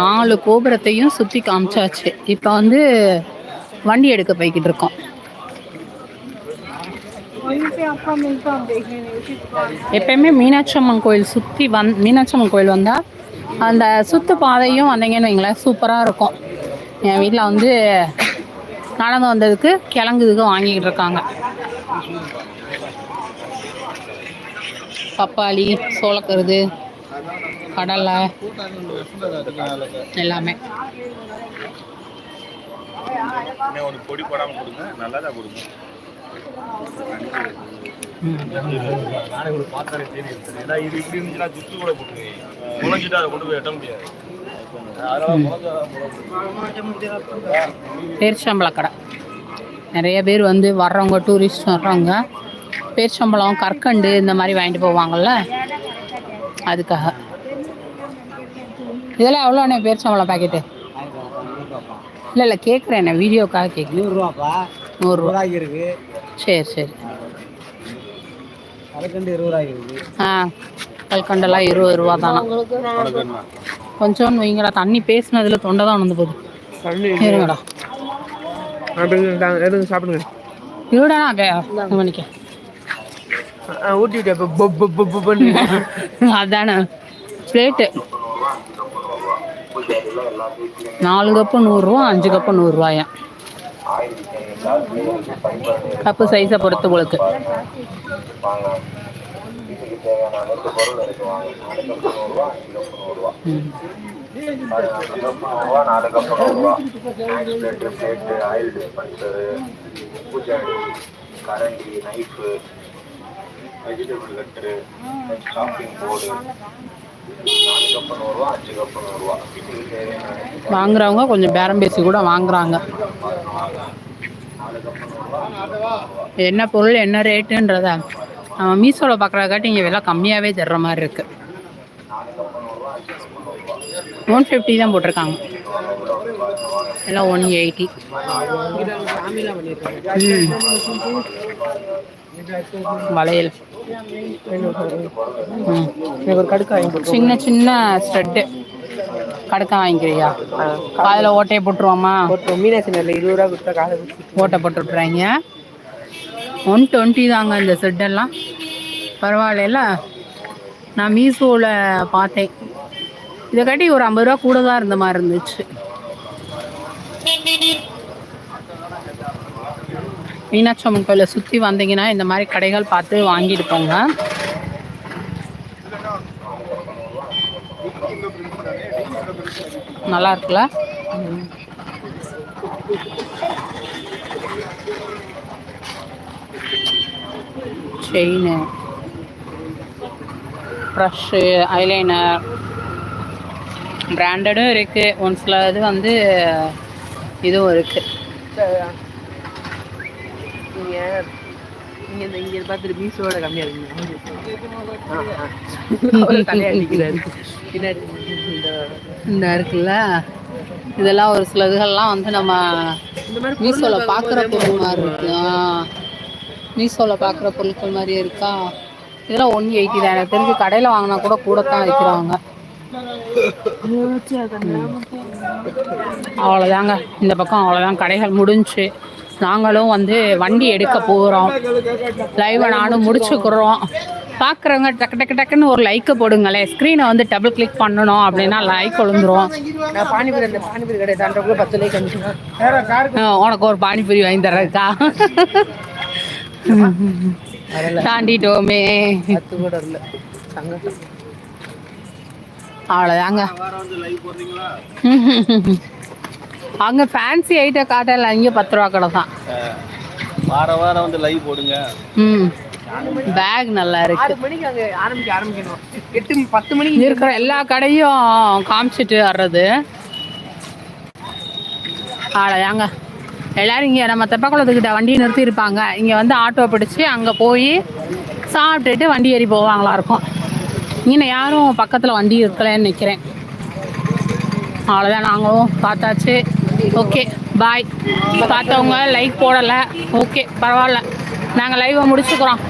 நாலு கோபுரத்தையும் சுத்தி காமிச்சாச்சு. இப்ப வந்து வண்டி எடுக்க போய்கிட்டு இருக்கோம். எப்பயுமே மீனாட்சி அம்மன் கோயில் சுற்றி வந் மீனாட்சி அம்மன் கோயில் வந்தால் அந்த சுத்து பாதையும் வந்தீங்கன்னு வைங்களேன் சூப்பராக இருக்கும். என் வீட்டில் வந்து நடந்து வந்ததுக்கு கிழங்குதுக்கு வாங்கிக்கிட்டு இருக்காங்க. பப்பாளி சோளக்கருது கடலை எல்லாமே. ஒரு பொடி போடாம கொடுங்க. கொடுங்க. பார்த்தாலே தெரியும் ஏன்னா இது இப்படி இருந்துச்சுன்னா ஜுத்து கூட போட்டு முளைஞ்சிட்டு அதை கொண்டு போய் எட்ட முடியாது பேர்ச்சம்பள கடை நிறைய பேர் வந்து வர்றவங்க டூரிஸ்ட் வர்றவங்க பேர்ச்சம்பளம் கற்கண்டு இந்த மாதிரி வாங்கிட்டு போவாங்கள்ல அதுக்காக. இதெல்லாம் எவ்வளோண்ணே பேர்ச்சம்பளம் பாக்கெட்டு இல்லை இல்லை கேட்குறேன் என்ன வீடியோக்காக கேட்குறேன் நூறுரூவாப்பா. நூறுரூவா இருக்கு சரி சரி. இருபது இருக்கு ஆ கல்கண்டெல்லாம் இருபது ரூபா தானா? கொஞ்சோன்னு வைங்கடா தண்ணி பேசுனதுல தொண்டை தான் வந்து போகுது. இருங்கடா. எடுங்க சாப்பிடுங்க. இருடா நான் மணிக்க ஊட்டி விட்டு அதானே. பிளேட்டு நாலு கப்பு நூறுரூவா அஞ்சு கப்பு நூறுரூவாயா? கப்பு சைஸை பொறுத்து உங்களுக்கு. ம். பிளேட்டு ஆயில் டிஸ்பென்சரு பூஜாடி கரண்டி knife vegetable cutter chopping board வாங்குறவங்க கொஞ்சம் பேரம் பேசி கூட வாங்குறாங்க. என்ன பொருள் என்ன ரேட்டுன்றத நம்ம மீஷோவில் பார்க்குறதாட்டி இங்கே விலை கம்மியாகவே தர்ற மாதிரி இருக்கு. ஒன் ஃபிஃப்டி தான் போட்டிருக்காங்க. எல்லாம் ஒன் எயிட்டி ம். வளையல். கடுக்கா சின்ன சின்ன ஸ்ட்ரெட்டு கடுக்கா வாங்கிக்கிறியா? காதில் ஓட்டையை போட்டுருவோமா? இருபது ரூபா கொடுத்தா ஓட்டை போட்டு விட்றாங்க ஒன் டுவெண்ட்டி தாங்க இந்த செட்டெல்லாம் பரவாயில்ல நான் மீஷோவில் பார்த்தேன். இதை காட்டி ஒரு ஐம்பது ரூபா கூட தான் இருந்த மாதிரி இருந்துச்சு. மீனாட்சி அம்மன் கோயிலை சுற்றி வந்தீங்கன்னா இந்த மாதிரி கடைகள் பார்த்து வாங்கிட்டு போங்க. நல்லா இருக்குல்ல? செயின் ப்ரஷ்ஷு ஐலைனர் பிராண்டடும் இருக்குது ஒன் சில இது வந்து இதுவும் இருக்குது நீங்கள் நீங்கள் இந்த இங்கே பார்த்துட்டு மீஷோட கம்மியாக இருக்கீங்க. இந்த இருக்குல்ல? இதெல்லாம் ஒரு சில இதுகள்லாம் வந்து நம்ம மாதிரி மீஷோவில் பார்க்குற பொருள் மாதிரி இருக்கு. ஆ. மீஷோவில் பார்க்குற பொருட்கள் மாதிரியே இருக்கா? இதெல்லாம் ஒன் எயிட்டி தான். எனக்கு தெரிஞ்சு கடையில் வாங்கினா கூட கூட தான் வைக்கிறாங்க. அவ்வளோதாங்க இந்த பக்கம் அவ்வளோதான் கடைகள் முடிஞ்சுச்சு நாங்களும் வந்து வண்டி எடுக்க போகிறோம் லைவை நானும் முடிச்சுக்கிறோம். பார்க்குறவங்க டக்கு டக்கு டக்குன்னு ஒரு லைக்கை போடுங்களேன் ஸ்க்ரீனை வந்து டபுள் கிளிக் பண்ணணும் அப்படின்னா லைக் விழுந்துரும். உனக்கு ஒரு பானிபூரி வாங்கி தர்றதுக்கா? தாண்டிட்டோமே பத்து கூட இல்லை சங்கடம் அவ்வளோதாங்க அங்கே. ஃபேன்சி ஐட்டம் காட்டல இங்கே பத்து ரூபா கடை தான். வார வாரம் வந்து லைவ் போடுங்க. ம். பேக் நல்லா இருக்கு. ஆறு மணிக்கு அங்கே ஆரம்பிக்க ஆரம்பிக்கணும். எட்டு பத்து மணிக்கு இருக்கிற எல்லா கடையும் காமிச்சிட்டு வர்றது. அவ்வளோதாங்க எல்லாரும் இங்கே நம்ம தெப்பக்குளத்துக்கிட்ட வண்டி நிறுத்தி இருப்பாங்க இங்கே வந்து ஆட்டோ பிடிச்சி அங்கே போய் சாப்பிட்டுட்டு வண்டி ஏறி போவாங்களா இருக்கும். இன்னும் யாரும் பக்கத்தில் வண்டி இருக்கலன்னு நிற்கிறேன் அவ்வளோதான் நாங்களும் பார்த்தாச்சு. ஓகே பாய் பார்த்தவங்க லைக் போடலை. ஓகே பரவாயில்ல. நாங்கள் லைவை முடிச்சுக்கிறோம்.